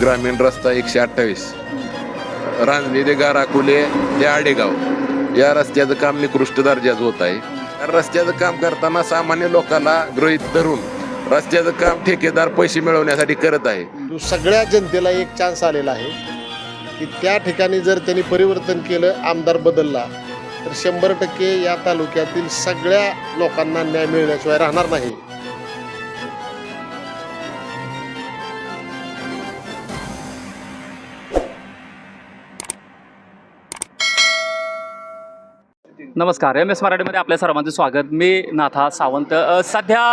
ग्रामीण रस्ता एकशे अठ्ठावीस. रांजणी ते गाराकुले ते आडेगाव. या रस्त्याचं काम निकृष्ट दर्जाचं होत आहे. रस्त्याचं काम करताना सामान्य लोकांना गृहीत धरून रस्त्याचं काम ठेकेदार पैसे मिळवण्यासाठी करत आहे. तो सगळ्या जनतेला एक चान्स आलेला आहे की त्या ठिकाणी जर त्यांनी परिवर्तन केलं आमदार बदलला तर शंभर टक्के या तालुक्यातील सगळ्या लोकांना न्याय मिळण्याशिवाय राहणार नाही. नमस्कार एम एस मराठीमध्ये आपल्या सर्वांचं स्वागत. मी नाथा सावंत. सध्या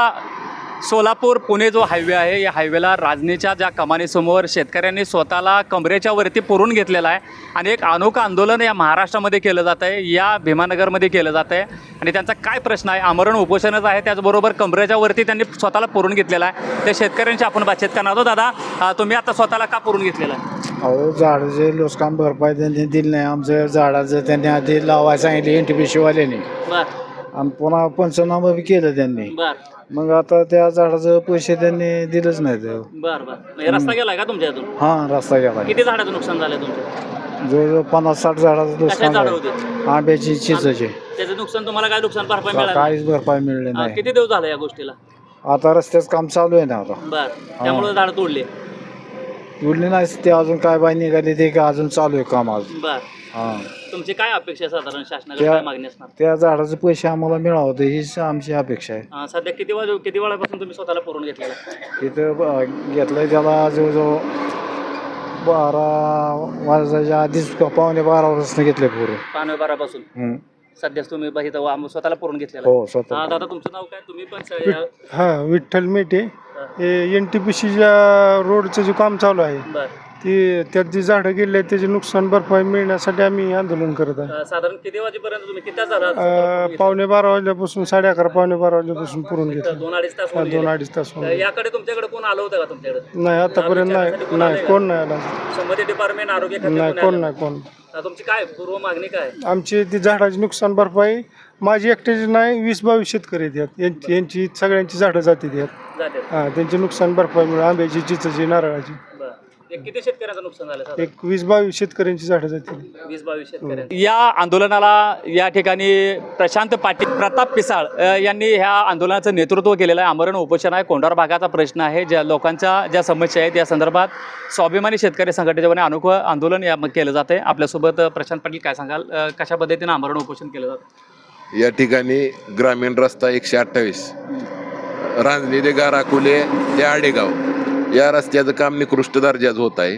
सोलापूर पुणे जो हायवे आहे या हायवेला राजनीच्या ज्या कमानीसमोर शेतकऱ्यांनी स्वतःला कमरेच्या वरती पुरून घेतलेला आहे आणि एक अनोखं आंदोलन या महाराष्ट्रामध्ये केलं जात आहे या भीमानगरमध्ये केलं जात आहे. आणि त्यांचा काय प्रश्न आहे? आमरण उपोषणच आहे त्याचबरोबर कमरेच्या वरती त्यांनी स्वतःला पुरून घेतलेला आहे. त्या शेतकऱ्यांची आपण बातचीत करणार आहोत. दादा तुम्ही आता स्वतःला का पुरून घेतलेला आहे? अहो झाडाचे नुकसान भरपाई त्यांनी दिली नाही. आमचं झाडाचं त्यांनी आधी लावायला सांगितले एन टी पी शिवाल्याने आणि पुन्हा पंचनामा बी केलं त्यांनी. बर मग आता त्या झाडाचं पैसे त्यांनी दिलंच नाहीत बर बर. रस्ता गेलाय का तुमच्या इथून? हा रस्ता गेला. किती झाडाचं नुकसान झालं तुमचं? जवळजवळ पन्नास साठ झाडाचं नुकसान झाडं झालं. होती? आंब्याची चिचाचे त्याचं नुकसान तुम्हाला काय नुकसान भरपाई मिळाली? काहीच भरपाई मिळले हा, नाही. किती दिवस झाले या गोष्टीला? आता रस्त्याचं काम चालू आहे ना आता. बर. त्यामुळे झाड तोडले. उरले नाही ते अजून काय बाई निघाली ते का अजून चालू आहे काम अजून. बर. हा. तुमची काय अपेक्षा आहे साधारण शासनाकडे त्या- काय मागणी असणार? त्या झाडाचे पैसे आम्हाला मिळावं हीच आमची अपेक्षा आहे. हा, सध्या किती वाज किती वेळापासून तुम्ही स्वतःला पुरून घेतलेला तिथं ब- घेतलंय त्याला जवळजवळ बारा वाजायच्या आधीच पावणे बारा वाजता घेतले पूर्ण पानवे बारापासून. सध्याच तुम्ही बघ इथं स्वतःला पुरून घेतलेला हो हा स्वतः. दादा तुमचं नाव काय? तुम्ही पण स- या- हा विठ्ठल मेटे. हा. एन टी पी सीच्या रोडचं जे काम चालू आहे ते त्यात जी झाडं गेले आहेत त्याचे नुकसान भरपाई मिळण्यासाठी आम्ही आंदोलन करत आहे साधारण किती वाजेपर्यंत तुम्ही किती तास झाला अं, पावणे बारा वाजल्यापासून साडे अकरा पावणे बारा वाजल्यापासून पुरून घेतलं दोन अडीच तास होऊन दोन गेले. अडीच तास होऊन. याकडे तुमच्याकडे कोण आलं होतं का तुमच्याकडे नाही आतापर्यंत नाही नाही? कोण नाही आला डिपार्टमेंट आरोग्य खाते नाही कोणी? नाही कोण तुमची काय पूर्व मागणी काय आहे? आमची ती झाडाची नुकसान भरपाई माझी एकट्याची नाही वीस बावीस शेतकरी आहेत यात. यांची यांची सगळ्यांची झाडं जाते हा त्यांची नुकसान भरपाई मिळेल आंब्याची चिचाची नारळाची एक किती शेतकऱ्यांचं नुकसान झालं साधारण? एक वीस बावीस शेतकऱ्यांची झाडं जातील. वीस बावीस शेतकऱ्यांचं. या आंदोलनाला या ठिकाणी प्रशांत पाटील प्रताप पिसाळ अ, यांनी ह्या आंदोलनाचं नेतृत्व केलेलं आहे. आमरण उपोषण आहे. कोंढार भागाचा प्रश्न आहे. ज्या लोकांच्या ज्या समस्या आहेत या संदर्भात स्वाभिमानी शेतकरी संघटनेच्या वतीने अनोखं आंदोलन या केलं जात आहे आपल्यासोबत अ, प्रशांत पाटील काय सांगाल? अ, कशा पद्धतीनं आमरण उपोषण केलं जातं? या ठिकाणी ग्रामीण रस्ता एकशे अठ्ठावीस रांजणी ते गाराकुले ते आडेगाव. या रस्त्याचं काम निकृष्ट दर्जाचं होत आहे.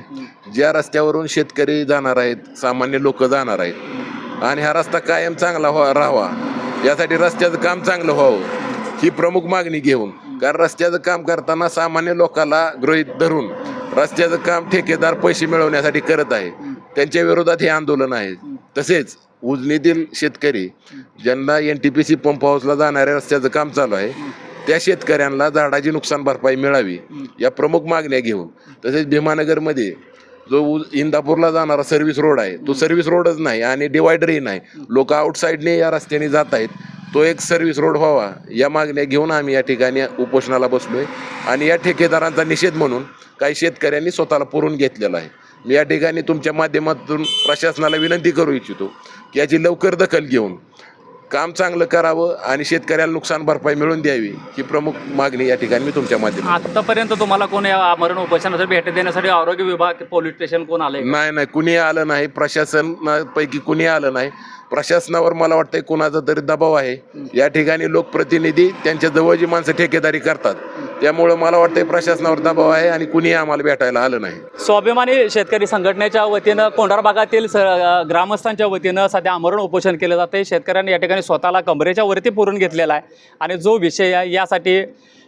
ज्या रस्त्यावरून शेतकरी जाणार आहेत सामान्य लोक जाणार आहेत आणि हा रस्ता कायम चांगला व्हा राहावा. यासाठी रस्त्याचं काम चांगलं व्हावं ही प्रमुख मागणी घेऊन. कारण रस्त्याचं काम करताना सामान्य लोकांना गृहीत धरून रस्त्याचं काम ठेकेदार पैसे मिळवण्यासाठी करत आहे. त्यांच्या विरोधात हे आंदोलन आहे. तसेच उजनीतील शेतकरी ज्यांना N T P C pump हाऊसला जाणाऱ्या रस्त्याचं काम चालू आहे त्या शेतकऱ्यांना झाडाची नुकसान भरपाई मिळावी या प्रमुख मागण्या घेऊन. तसेच भीमानगरमध्ये जो इंदापूरला जाणारा सर्व्हिस रोड आहे तो सर्व्हिस रोडच नाही आणि डिवायडरही नाही. लोक आउटसाईडने या रस्त्याने जात आहेत. तो एक सर्व्हिस रोड व्हावा या मागण्या घेऊन आम्ही या ठिकाणी उपोषणाला बसलोय. आणि या ठेकेदारांचा निषेध म्हणून काही शेतकऱ्यांनी स्वतःला पुरून घेतलेला आहे. मी या ठिकाणी तुमच्या माध्यमातून प्रशासनाला विनंती करू इच्छितो की याची लवकर दखल घेऊन काम चांगलं करावं आणि शेतकऱ्याला नुकसान भरपाई मिळवून द्यावी ही प्रमुख मागणी या ठिकाणी मी तुमच्या माध्यमातून आतापर्यंत तुम्हाला कोण या आमरण उपोषणासाठी भेट देण्यासाठी आरोग्य विभाग पोलीस स्टेशन कोण आलंय? नाही नाही कुणी आलं नाही. प्रशासनापैकी कुणी आलं नाही. प्रशासनावर मला वाटतंय कुणाचा तरी दबाव आहे. या ठिकाणी लोकप्रतिनिधी त्यांच्या जवळची माणसं ठेकेदारी करतात त्यामुळं मला वाटतंय प्रशासनावर दबाव आहे आणि कुणीही आम्हाला भेटायला आलं नाही. स्वाभिमानी शेतकरी संघटनेच्या वतीनं कोंढार भागातील स ग्रामस्थांच्या वतीनं सध्या आमरण उपोषण केलं जाते शेतकऱ्यांनी या ठिकाणी स्वतःला कमरेच्या वरती पुरून घेतलेला आहे. आणि जो विषय आहे यासाठी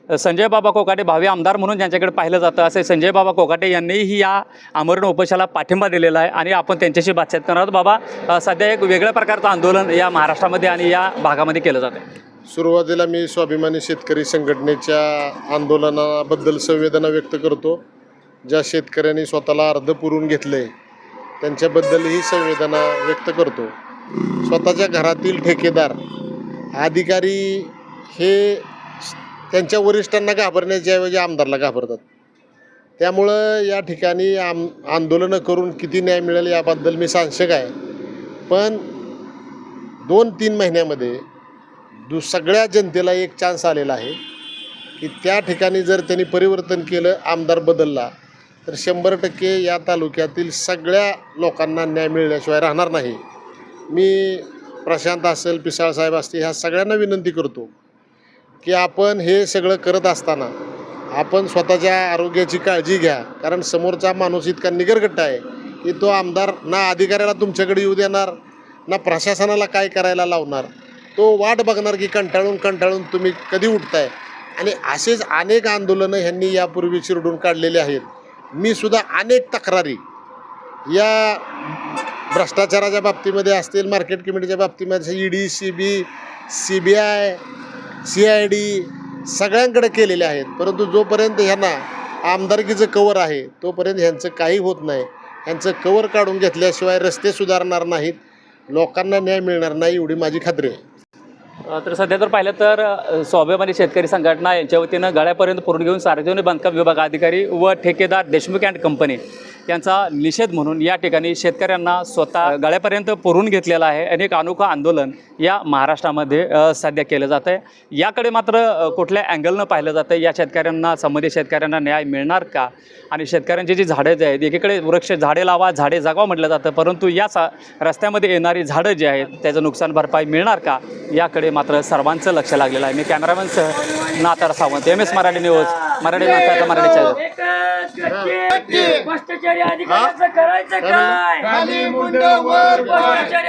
संजय बाबा कोकाटे भावी आमदार म्हणून ज्यांच्याकडे पाहिलं जातं असे संजय बाबा कोकाटे यांनीही या आमरण उपोषणाला पाठिंबा दिलेला आहे. आणि आपण त्यांच्याशी बातचीत करणार आहोत. बाबा सध्या एक वेगळ्या प्रकारचं आंदोलन या महाराष्ट्रामध्ये आणि या भागामध्ये केलं जातं सुरुवातीला मी स्वाभिमानी शेतकरी संघटनेच्या आंदोलनाबद्दल संवेदना व्यक्त करतो. ज्या शेतकऱ्यांनी स्वतःला अर्ध पुरून घेतले त्यांच्याबद्दलही संवेदना व्यक्त करतो. स्वतःच्या घरातील ठेकेदार अधिकारी हे त्यांच्या वरिष्ठांना घाबरण्याच्या ऐवजी आमदारला घाबरतात. त्यामुळं या ठिकाणी आम आंदोलनं करून किती न्याय मिळेल याबद्दल मी सांशक आहे. पण दोन तीन महिन्यामध्ये दु सगळ्या जनतेला एक चान्स आलेला आहे की त्या ठिकाणी जर त्यांनी परिवर्तन केलं आमदार बदलला तर शंभर टक्के या तालुक्यातील सगळ्या लोकांना न्याय मिळण्याशिवाय राहणार नाही. मी प्रशांत असेल पिसाळ साहेब असतील ह्या सगळ्यांना विनंती करतो की आपण हे सगळं करत असताना आपण स्वतःच्या आरोग्याची काळजी घ्या. कारण समोरचा माणूस इतका निगरगट्ट आहे की तो आमदार ना अधिकाऱ्याला तुमच्याकडे येऊ देणार ना प्रशासनाला काय करायला लावणार तो वाट बघणार की कंटाळून कंटाळून तुम्ही कधी उठताय? आणि असेच अनेक आंदोलनं ह्यांनी यापूर्वी चिरडून काढलेले आहेत. मी सुद्धा अनेक तक्रारी या भ्रष्टाचाराच्या बाबतीमध्ये असतील मार्केट कमिटीच्या बाबतीमध्ये E D C B C B I C I D सगळ्यांकडे केलेले आहेत. परंतु जोपर्यंत ह्यांना आमदारकीचं कवर आहे तोपर्यंत ह्यांचं काही होत नाही. ह्यांचं कवर काढून घेतल्याशिवाय रस्ते सुधारणार नाहीत. लोकांना न्याय मिळणार नाही एवढी माझी खात्री आहे. तर सध्या जर पाहिलं तर स्वाभिमानी शेतकरी संघटना यांच्या वतीनं गळ्यापर्यंत पुरून घेऊन सार्वजनिक बांधकाम विभाग अधिकारी व ठेकेदार देशमुख अँड कंपनी त्यांचा निषेध म्हणून या ठिकाणी शेतकऱ्यांना स्वतः गळ्यापर्यंत पुरून घेतलेलं आहे. अनेक अनोखं आंदोलन या महाराष्ट्रामध्ये सध्या केलं जातं आहे याकडे मात्र कुठल्या अँगलनं पाहिलं जातं या शेतकऱ्यांना संबंधित शेतकऱ्यांना न्याय मिळणार का? आणि शेतकऱ्यांची जी झाडं जे आहेत एकीकडे वृक्ष झाडे लावा झाडे जगवा म्हटलं जातं परंतु या सा रस्त्यामध्ये येणारी झाडं जी आहेत त्याचं नुकसान भरपाई मिळणार का? याकडे मात्र सर्वांचं लक्ष लागलेलं आहे. मी कॅमेरामॅनसह नातार Sawant M S Marathi news Marathi माणसाचा मराठी चॅनल. अधिकाऱ्याचं करायचं काय? भ्रष्टाचारी